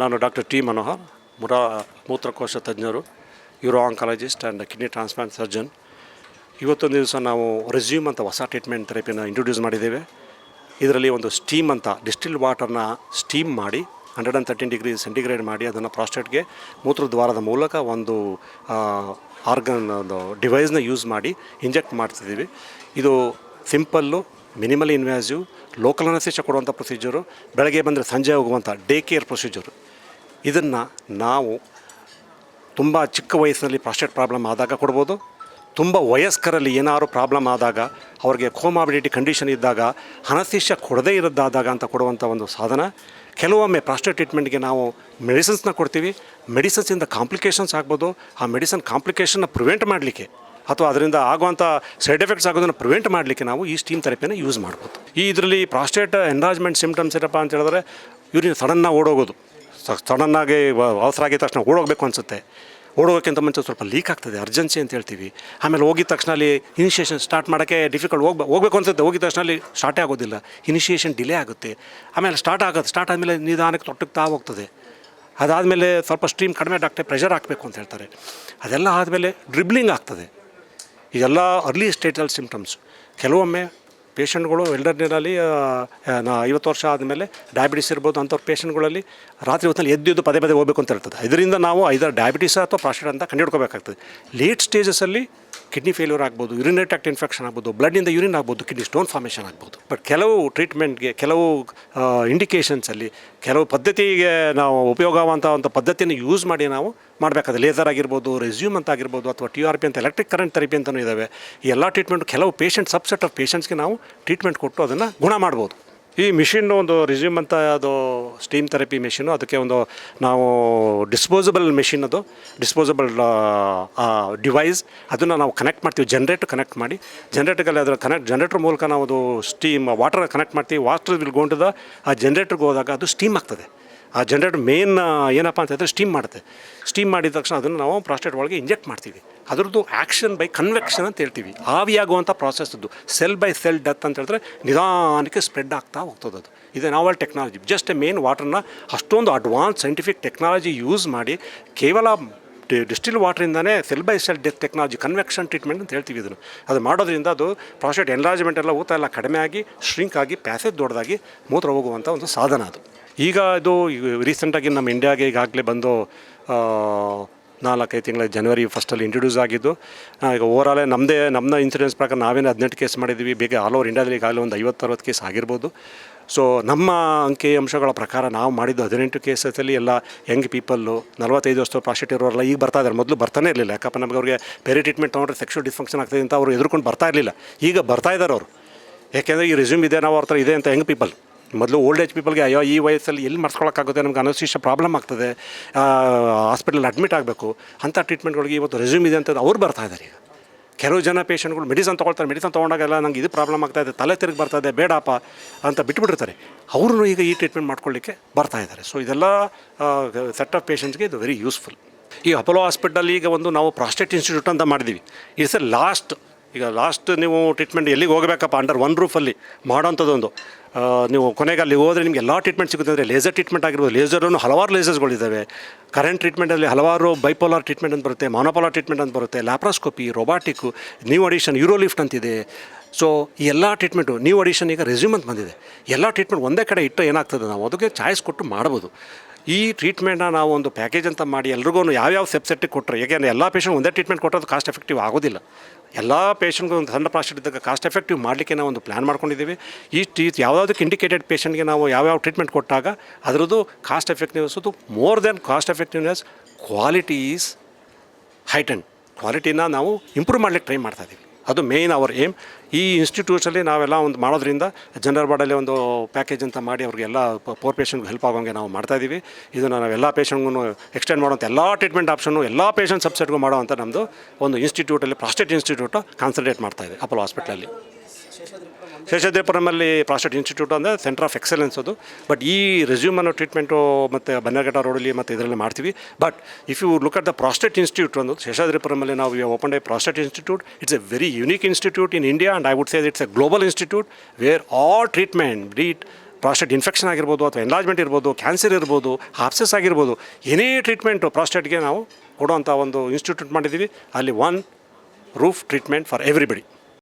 ನಾನು doctor T Manohar, ಮುರ, ಮೂತ್ರಕೋಶ ತಜ್ಞರು uro oncologist and kidney transplant surgeon. ಇವತ್ತೊಂದು ದಿವಸ ನಾವು ರೆಸ್ಯೂಮ್ ಅಂತ ಹೊಸ ಟ್ರೀಟ್ಮೆಂಟ್ ಥೆರಪಿನ ಇಂಟ್ರೊಡ್ಯೂಸ್ ಮಾಡಿದ್ದೇವೆ. ಇದರಲ್ಲಿ ಒಂದು ಸ್ಟೀಮ್ ಅಂತ, ಡಿಸ್ಟಿಲ್ ವಾಟರ್ನ ಸ್ಟೀಮ್ ಮಾಡಿ hundred and thirteen degree centigrade ಮಾಡಿ ಅದನ್ನು ಪ್ರಾಸ್ಟೇಟ್ಗೆ ಮೂತ್ರದ್ವಾರದ ಮೂಲಕ ಒಂದು ಆರ್ಗನ್ ಒಂದು ಡಿವೈಸ್ನ ಯೂಸ್ ಮಾಡಿ ಇಂಜೆಕ್ಟ್ ಮಾಡ್ತಿದ್ದೀವಿ. ಇದು simple minimal invasive, local anaesthesia ಕೊಡುವಂಥ ಪ್ರೊಸೀಜರು, ಬೆಳಗ್ಗೆ ಬಂದರೆ ಸಂಜೆ ಹೋಗುವಂಥ ಡೇ ಕೇರ್ ಪ್ರೊಸೀಜರು. ಇದನ್ನು ನಾವು ತುಂಬ ಚಿಕ್ಕ ವಯಸ್ಸಿನಲ್ಲಿ ಪ್ರಾಸ್ಟೇಟ್ ಪ್ರಾಬ್ಲಮ್ ಆದಾಗ ಕೊಡ್ಬೋದು. ತುಂಬ ವಯಸ್ಕರಲ್ಲಿ ಏನಾದ್ರು ಪ್ರಾಬ್ಲಮ್ ಆದಾಗ, ಅವ್ರಿಗೆ ಕೋಮಾಬಿಡಿಟಿ ಕಂಡೀಷನ್ ಇದ್ದಾಗ ಅನಸ್ತಿಷ್ಯ ಕೊಡದೇ ಇರೋದಾದಾಗ ಅಂತ ಕೊಡುವಂಥ ಒಂದು ಸಾಧನ. ಕೆಲವೊಮ್ಮೆ ಪ್ರಾಸ್ಟೇಟ್ ಟ್ರೀಟ್ಮೆಂಟ್ಗೆ ನಾವು ಮೆಡಿಸಿನ್ಸ್ನ ಕೊಡ್ತೀವಿ. ಮೆಡಿಸಿನ್ಸಿಂದ ಕಾಂಪ್ಲಿಕೇಶನ್ಸ್ ಆಗ್ಬೋದು. ಆ ಮೆಡಿಸಿನ್ ಕಾಂಪ್ಲಿಕೇಶನ್ನ ಪ್ರಿವೆಂಟ್ ಮಾಡಲಿಕ್ಕೆ ಅಥವಾ ಅದರಿಂದ ಆಗುವಂಥ ಸೈಡ್ ಎಫೆಕ್ಟ್ಸ್ ಆಗೋದನ್ನು ಪ್ರಿವೆಂಟ್ ಮಾಡಲಿಕ್ಕೆ ನಾವು ಈ ಸ್ಟೀಮ್ ಥೆರಪಿಯನ್ನು ಯೂಸ್ ಮಾಡ್ಬೋದು. ಈ ಇದರಲ್ಲಿ ಪ್ರಾಸ್ಟೇಟ್ ಎನ್ರಾಜ್ಮೆಂಟ್ ಸಿಂಪ್ಟಮ್ಸ್ ಏನಪ್ಪ ಅಂತ ಹೇಳಿದ್ರೆ ಯೂರಿನ್ ಸಡನ್ನಾಗಿ ಓಡೋಗೋದು. ಸಡನ್ನಾಗಿ ಅವಸರ ಆಗಿದ ತಕ್ಷಣ ಓಡೋಗಬೇಕು ಅನಿಸುತ್ತೆ. ಓಡೋಗೋಕ್ಕಿಂತ ಮುಂಚೆ ಸ್ವಲ್ಪ ಲೀಕ್ ಆಗ್ತದೆ ಅರ್ಜೆನ್ಸಿ ಅಂತ ಹೇಳ್ತೀವಿ. ಆಮೇಲೆ ಹೋಗಿದ ತಕ್ಷಣ ಅಲ್ಲಿ ಇನಿಷಿಯೇಷನ್ ಸ್ಟಾರ್ಟ್ ಮಾಡೋಕ್ಕೆ ಡಿಫಿಕಲ್ಟ್ ಹೋಗ್ಬ, ಹೋಗ್ಬೇಕು ಅನ್ಸುತ್ತೆ. ಹೋಗಿದ ತಕ್ಷಣ ಅಲ್ಲಿ ಸ್ಟಾರ್ಟೇ ಆಗೋದಿಲ್ಲ. ಇನಿಷಿಯೇಷನ್ ಡಿಲೇ ಆಗುತ್ತೆ. ಆಮೇಲೆ ಸ್ಟಾರ್ಟ್ ಆಗೋದು ಸ್ಟಾರ್ಟ್ ಆದಮೇಲೆ ನಿಧಾನಕ್ಕೆ ತೊಟ್ಟುತ್ತಾ ಹೋಗ್ತದೆ. ಅದಾದಮೇಲೆ ಸ್ವಲ್ಪ ಸ್ಟ್ರೀಮ್ ಕಡಿಮೆ ಡಾಕ್ಟರ್ ಪ್ರೆಷರ್ ಹಾಕಬೇಕು ಅಂತ ಹೇಳ್ತಾರೆ. ಅದೆಲ್ಲ ಆದಮೇಲೆ ಡ್ರಿಬ್ಲಿಂಗ್ ಆಗ್ತದೆ. ಇದೆಲ್ಲ ಅರ್ಲಿ ಸ್ಟೇಟಲ್ಲಿ ಸಿಂಪ್ಟಮ್ಸ್ ಕೆಲವೊಮ್ಮೆ ಪೇಷಂಟ್ಗಳು ಎಲ್ಡರ್ನಲ್ಲಿ ಐವತ್ತು ವರ್ಷ ಆದಮೇಲೆ ಡಯಾಬಿಟಿಸ್ ಇರ್ಬೋದು ಅಂಥವ್ರ ಪೇಷಂಟ್ಗಳಲ್ಲಿ ರಾತ್ರಿ ಹೊತ್ತಲ್ಲಿ ಎದ್ದು ಎದ್ದು ಪದೇ ಪದೇ ಹೋಗಬೇಕು ಅಂತ ಇರ್ತದೆ ಇದರಿಂದ ನಾವು ಐದರ ಡಯಾಬಿಟಿಸ್ ಅಥವಾ ಪ್ರಾಸ್ಟೇಟ್ ಅಂತ ಕಂಡುಹಿಡ್ಕೋಬೇಕಾಗ್ತದೆ. ಲೇಟ್ ಸ್ಟೇಜಸಲ್ಲಿ ಕಿಡ್ನಿ ಫೇಲ್ಯೂರ್ ಆಗ್ಬೋದು ಯೂರಿನರಿ ಟ್ಯಾಕ್ಟ್ ಇನ್ಫೆಕ್ಷನ್ ಆಗ್ಬೋದು ಇಂದ ಯೂರಿನ್ ಆಗ್ಬೋದು, ಕಿಡ್ನಿ ಸ್ಟೋನ್ ಫಾರ್ಮೇಷನ್ ಆಗ್ಬೋದು. ಬಟ್ ಕೆಲವು ಟ್ರೀಟ್ಮೆಂಟ್ಗೆ, ಕೆಲವು ಇಂಡಿಕೇಷನ್ಸಲ್ಲಿ ಕೆಲವು ಪದ್ಧತಿಗೆ ನಾವು ಉಪಯೋಗವಂಥ ಒಂದು ಪದ್ಧತಿಯನ್ನು ಯೂಸ್ ಮಾಡಿ ನಾವು ಮಾಡಬೇಕಾದ್ರೆ ಲೇಸರ್ ಆಗಿರ್ಬೋದು ರೆಸ್ಯೂಮ್ ಅಂತ ಆಗಿರ್ಬೋದು, ಅಥವಾ ಟಿ ಆರ್ ಪಿ ಅಂತ ಎಲೆಕ್ಟ್ರಿಕ್ ಕರೆಂಟ್ ಥೆರಪಿ ಅಂತಲೂ ಇದ್ದಾವೆ ಈ ಎಲ್ಲ ಟ್ರೀಟ್ಮೆಂಟ್ ಕೆಲವು ಪೇಷಂಟ್ ಸಬ್ಸೆಟ್ ಆಫ್ ಪೇಷಂಟ್ಸ್ಗೆ ನಾವು ಟ್ರೀಟ್ಮೆಂಟ್ ಕೊಟ್ಟು ಅದನ್ನು ಗುಣ ಮಾಡ್ಬೋದು. ಈ ಮಿಷಿನ್ ಒಂದು ರಿಸ್ಯೂಮ್ ಅಂತ ಅದು ಸ್ಟೀಮ್ ಥೆರಪಿ ಮೆಷಿನು ಅದಕ್ಕೆ ಒಂದು ನಾವು ಡಿಸ್ಪೋಸಬಲ್ ಮೆಷಿನ್ ಅದು ಡಿಸ್ಪೋಸಬಲ್ ಡಿವೈಸ್ ಅದನ್ನು ನಾವು ಕನೆಕ್ಟ್ ಮಾಡ್ತೀವಿ ಜನ್ರೇಟರ್ ಕನೆಕ್ಟ್ ಮಾಡಿ. ಜನ್ರೇಟರ್ಗಲ್ಲಿ ಅದರ ಕನೆಕ್ಟ್ ಜನ್ರೇಟರ್ ಮೂಲಕ ನಾವು ಅದು ಸ್ಟೀಮ್ ವಾಟರ್ ಕನೆಕ್ಟ್ ಮಾಡ್ತೀವಿ ವಾಟರ್ ಗೋಂಟದ ಆ ಜನ್ರೇಟರ್ಗೆ ಹೋದಾಗ ಅದು ಸ್ಟೀಮ್ ಆಗ್ತದೆ. ಆ ಜನ್ರೇಟರ್ ಮೇನ್ ಏನಪ್ಪ ಅಂತಂದರೆ ಸ್ಟೀಮ್ ಮಾಡುತ್ತೆ. ಸ್ಟೀಮ್ ಮಾಡಿದ ತಕ್ಷಣ ಅದನ್ನು ನಾವು ಪ್ರಾಸ್ಟೇಟ್ ಒಳಗೆ ಇಂಜೆಕ್ಟ್ ಮಾಡ್ತೀವಿ. ಅದರದ್ದು ಆ್ಯಕ್ಷನ್ ಬೈ ಕನ್ವೆಕ್ಷನ್ ಅಂತ ಹೇಳ್ತೀವಿ. ಆವಿಯಾಗುವಂಥ ಪ್ರಾಸೆಸ್ ಅದು. ಸೆಲ್ ಬೈ ಸೆಲ್ ಡೆತ್ ಅಂತ ಹೇಳಿದ್ರೆ ನಿಧಾನಕ್ಕೆ ಸ್ಪ್ರೆಡ್ ಆಗ್ತಾ ಹೋಗ್ತದೆ ಅದು. ಇದು ನಾವಲ್ ಟೆಕ್ನಾಲಜಿ ಜಸ್ಟ್ ಮೇನ್ ವಾಟರ್ನ ಅಷ್ಟೊಂದು ಅಡ್ವಾನ್ಸ್ ಸೈಂಟಿಫಿಕ್ ಟೆಕ್ನಾಲಜಿ ಯೂಸ್ ಮಾಡಿ ಕೇವಲ distil ವಾಟ್ರಿಂದನೇ cell by cell death technology convection treatment ಅಂತ ಹೇಳ್ತೀವಿ ಇದನ್ನು. ಅದು ಮಾಡೋದ್ರಿಂದ ಅದು ಪ್ರಾಸೆಟ್ ಎನ್ಲಾರ್ಜ್ಮೆಂಟ್ ಎಲ್ಲ ಊತ ಎಲ್ಲ ಕಡಿಮೆ ಆಗಿ ಶ್ರಿಂಕ್ ಆಗಿ ಪ್ಯಾಸೇಜ್ ದೊಡ್ಡದಾಗಿ ಮೂತ್ರ ಹೋಗುವಂಥ ಒಂದು ಸಾಧನ ಅದು. ಈಗ ಇದು ರೀಸೆಂಟಾಗಿ ನಮ್ಮ ಇಂಡಿಯಾಗೆ ಈಗಾಗಲೇ ಬಂದು ನಾಲ್ಕೈದು ತಿಂಗಳ ಜನವರಿ ಫಸ್ಟಲ್ಲಿ ಇಂಟ್ರೊಡ್ಯೂಸ್ ಆಗಿದ್ದು ಈಗ ಓವರಾಲೇ ನಮ್ಮದೇ ನಮ್ಮ ಇನ್ಸೂರೆನ್ಸ್ ಪ್ರಕಾರ ನಾವೇನು ಹದಿನೆಂಟು ಕೇಸ್ ಮಾಡಿದ್ದೀವಿ ಬೇಗ ಆಲ್ ಓವರ್ ಇಂಡಿಯಾದಲ್ಲಿ ಈಗಾಗಲೇ ಒಂದು ಐವತ್ತು ಅರವತ್ತು ಕೇಸ್ ಆಗಿರ್ಬೋದು. ಸೊ ನಮ್ಮ ಅಂಕಿ ಅಂಶಗಳ ಪ್ರಕಾರ ನಾವು ಮಾಡಿದ್ದು ಹದಿನೆಂಟು ಕೇಸಲ್ಲಿ ಎಲ್ಲ ಯಂಗ್ ಪೀಪಲ್ಲು ನಲವತ್ತೈದು ವರ್ಷ ಪಾಸಿಟಿವ್ ಇರೋರೆಲ್ಲ ಈಗ ಬರ್ತಾ ಇದ್ದಾರೆ. ಮೊದಲು ಬರ್ತಾನೆ ಇರಲಿಲ್ಲ. ಯಾಕಪ್ಪ, ನಮಗೆ ಅವ್ರಿಗೆ ಬೇರೆ ಟ್ರೀಟ್ಮೆಂಟ್ ತೊಗೊಂಡ್ರೆ ಸೆಕ್ಷುವಲ್ ಡಿಸ್ಫಂಕ್ಷನ್ ಆಗ್ತದೆ ಅಂತ ಅವರು ಎದುರ್ಕೊಂಡು ಬರ್ತಾ ಇರಲಿಲ್ಲ. ಈಗ ಬರ್ತಾ ಇದ್ದಾರೆ ಅವರು. ಯಾಕೆಂದರೆ ಈ ರೆಸ್ಯೂಮ್ ಇದೆ, ನಾವು ಅವ್ರ ಹತ್ರ ಇದೆ ಅಂತ ಯಂಗ್ ಪೀಪಲ್ ಮೊದಲು ಓಲ್ಡ್ ಏಜ್ ಪೀಪಲ್ಗೆ ಅಯ್ಯೋ, ಈ ವಯಸ್ಸಲ್ಲಿ ಎಲ್ಲಿ ಮಾಡಿಸ್ಕೊಳಕ್ಕಾಗುತ್ತೆ ನಮ್ಗೆ ಅನಸ್ಟಿಷ್ಟ ಪ್ರಾಬ್ಲಮ್ ಆಗ್ತದೆ. ಹಾಸ್ಪಿಟಲ್ ಅಡ್ಮಿಟ್ ಆಗಬೇಕು. ಅಂಥ ಟ್ರೀಟ್ಮೆಂಟ್ಗಳಿಗೆ ಇವತ್ತು ರೆಸ್ಯೂಮ್ ಇದೆ ಅಂತ ಅವ್ರು ಬರ್ತಾ ಇದ್ದಾರೆ ಈಗ. ಕೆಲವು ಜನ ಪೇಷಂಟ್ಗಳು ಮೆಡಿಸನ್ ತೊಗೊಳ್ತಾರೆ. ಮೆಡಿಸನ್ ತೊಗೊಂಡಾಗೆಲ್ಲ ನಂಗೆ ಇದು ಪ್ರಾಬ್ಲಮ್ ಆಗ್ತಾ ಇದೆ. ತಲೆ ತಿರುಗಿ ಬರ್ತಾ ಇದೆ. ಬೇಡಪ್ಪ ಅಂತ ಬಿಟ್ಬಿಟ್ಟಿರ್ತಾರೆ. ಅವರು ಈಗ ಈ ಟ್ರೀಟ್ಮೆಂಟ್ ಮಾಡ್ಕೊಳ್ಳಿಕ್ಕೆ ಬರ್ತಾ ಇದ್ದಾರೆ ಸೊ ಇದೆಲ್ಲ ಸೆಟ್ ಆಫ್ ಪೇಷಂಟ್ಸ್ಗೆ ಇದು ವೆರಿ ಯೂಸ್ಫುಲ್ ಈ ಅಪೋಲೋ ಹಾಸ್ಪಿಟಲ್ ಈಗ ಒಂದು ನಾವು ಪ್ರಾಸ್ಟೇಟ್ ಇನ್ಸ್ಟಿಟ್ಯೂಟ್ ಅಂತ ಮಾಡಿದ್ವಿ. ಇಟ್ಸ್ ಎ ಲಾಸ್ಟ್ ಈಗ ಲಾಸ್ಟ್ ನೀವು ಟ್ರೀಟ್ಮೆಂಟ್ ಎಲ್ಲಿಗೆ ಹೋಗಬೇಕಪ್ಪ ಅಂಡರ್ ಒನ್ ರೂಫಲ್ಲಿ ಮಾಡೋಂಥದ್ದೊಂದು ನೀವು ಕೊನೆಗೆ ಅಲ್ಲಿ ಹೋದರೆ ನಿಮಗೆ ಎಲ್ಲ ಟ್ರೀಟ್ಮೆಂಟ್ ಸಿಗುತ್ತೆ. ಅಂದರೆ ಲೇಸರ್ ಟ್ರೀಟ್ಮೆಂಟ್ ಆಗಿರ್ಬೋದು. ಲೇಸರನ್ನು ಹಲವಾರು ಲೇಸರ್ಸ್ಗಳಿದ್ದಾವೆ ಕರೆಂಟ್ ಟ್ರೀಟ್ಮೆಂಟಲ್ಲಿ ಹಲವಾರು ಬೈಪೋಲಾರ್ ಟ್ರೀಟ್ಮೆಂಟ್ ಅಂತ ಬರುತ್ತೆ ಮಾನೋಪೋಲಾರ್ ಟ್ರೀಟ್ಮೆಂಟ್ ಅಂತ ಬರುತ್ತೆ laparoscopy robotic new addition Urolift ಅಂತಿದೆ. ಸೊ ಎಲ್ಲ ಟ್ರೀಟ್ಮೆಂಟು ನ್ಯೂ ಅಡಿಷನ್ ಈಗ ರೆಸ್ಯೂಮ್ ಅಂತ ಬಂದಿದೆ. ಎಲ್ಲ ಟ್ರೀಟ್ಮೆಂಟ್ ಒಂದೇ ಕಡೆ ಇಟ್ಟು ಏನಾಗ್ತದೆ? ನಾವು ಅದಕ್ಕೆ ಚಾಯ್ಸ್ ಕೊಟ್ಟು ಮಾಡ್ಬೋದು. ಈ ಟ್ರೀಟ್ಮೆಂಟ್ನ ನಾವು ಒಂದು ಪ್ಯಾಕೇಜ್ ಅಂತ ಮಾಡಿ ಎಲ್ರಿಗೂ ಯಾವ್ಯಾವ ಸೆಪ್ಸೆಟ್ಟಿಗೆ ಕೊಟ್ಟರೆ ಯಾಕೆಂದರೆ ಎಲ್ಲ ಪೇಷಂಟ್ ಒಂದೇ ಟ್ರೀಟ್ಮೆಂಟ್ ಕೊಟ್ಟೋದು ಕಾಸ್ಟ್ ಎಫೆಕ್ಟಿವ್ ಆಗೋದಿಲ್ಲ. ಎಲ್ಲ ಪೇಷಂಟ್ಗೂ ಒಂದು ಸಣ್ಣ ಪ್ರಾಸ್ಟೇಟ್ ಇದ್ದಾಗ ಕಾಸ್ಟ್ ಎಫೆಕ್ಟಿವ್ ಮಾಡಲಿಕ್ಕೆ ನಾವು ಒಂದು ಪ್ಲ್ಯಾನ್ ಮಾಡ್ಕೊಂಡಿದ್ದೀವಿ. ಈ ಟಿ ಯಾವುದಾದಕ್ಕೆ ಇಂಡಿಕೇಟೆಡ್ ಪೇಷಂಟ್ಗೆ ನಾವು ಯಾವ್ಯಾವ ಟ್ರೀಟ್ಮೆಂಟ್ ಕೊಟ್ಟಾಗ ಅದರದ್ದು cost effectiveness more than cost effectiveness quality is heighten ಕ್ವಾಲಿಟಿನ ನಾವು ಇಂಪ್ರೂವ್ ಮಾಡ್ಲಿಕ್ಕೆ ಟ್ರೈ ಮಾಡ್ತಾ ಇದ್ದೀವಿ ಅದು ಮೇಯ್ನ್ ಅವರ್ ಏಮ್ ಈ ಇನ್ಸ್ಟಿಟ್ಯೂಟ್ಸಲ್ಲಿ ನಾವೆಲ್ಲ ಒಂದು ಮಾಡೋದ್ರಿಂದ ಜನರಲ್ ಬಾಡಲ್ಲಿ ಒಂದು ಪ್ಯಾಕೇಜ್ ಅಂತ ಮಾಡಿ ಅವ್ರಿಗೆಲ್ಲ ಪೋರ್ ಪೇಷಂಟ್ಗೆ ಹೆಲ್ಪ್ ಆಗೋಂಗೆ ನಾವು ಮಾಡ್ತಾ ಇದ್ದೀವಿ ಇದನ್ನು ನಾವು ಎಲ್ಲ ಪೇಷಂಟ್ಗೂ ಎಕ್ಸ್ಟೆಂಡ್ ಮಾಡೋಂಥ ಎಲ್ಲ ಟ್ರೀಟ್ಮೆಂಟ್ ಆಪ್ಷನ್ನು ಎಲ್ಲ ಪೇಷಂಟ್ ಸಬ್ಸೆಟ್ಗೂ ಮಾಡೋವಂಥ ನಮ್ಮದು ಒಂದು ಇನ್ಸ್ಟಿಟ್ಯೂಟಲ್ಲಿ ಪ್ರಾಸ್ಟೇಟ್ ಇನ್ಸ್ಟಿಟ್ಯೂಟು ಕಾನ್ಸಂಟ್ರೇಟ್ ಮಾಡ್ತಾ ಇದೆ ಅಪೋಲೋ ಹಾಸ್ಪಿಟಲಲ್ಲಿ ಶೇಷಾದ್ರಿಪುರಮಲ್ಲಿ ಪ್ರಾಸ್ಟೇಟ್ ಇನ್ಸ್ಟಿಟ್ಯೂಟ್ ಅಂದರೆ ಸೆಂಟರ್ ಆಫ್ ಎಕ್ಸಲೆನ್ಸ್ ಅದು. ಬಟ್ ಈ ರೆಸ್ಯೂಮ್ ಅನ್ನೋ ಟ್ರೀಟ್ಮೆಂಟು ಮತ್ತು ಬನ್ನರ್ಘಟ್ಟ ರೋಡಲ್ಲಿ ಮತ್ತು ಇದರಲ್ಲಿ ಮಾಡ್ತೀವಿ. But if you look at the prostate institute ಒಂದು ಶೇಷಾದ್ರಿಪುರಮಲ್ಲಿ ನಾವು open day prostate institute. It's a very unique institute in India and I would say it's a global institute where all treatment beat prostate infection ಆಗಿರ್ಬೋದು ಅಥವಾ enlargement ಇರ್ಬೋದು cancer ಇರ್ಬೋದು ಹಾಪ್ಸಸ್ ಆಗಿರ್ಬೋದು ಏನೇ treatment ಪ್ರಾಸ್ಟೇಟ್ಗೆ ನಾವು ಕೊಡುವಂಥ ಒಂದು ಇನ್ಸ್ಟಿಟ್ಯೂಟ್ ಮಾಡಿದ್ದೀವಿ. ಅಲ್ಲಿ one roof treatment for everybody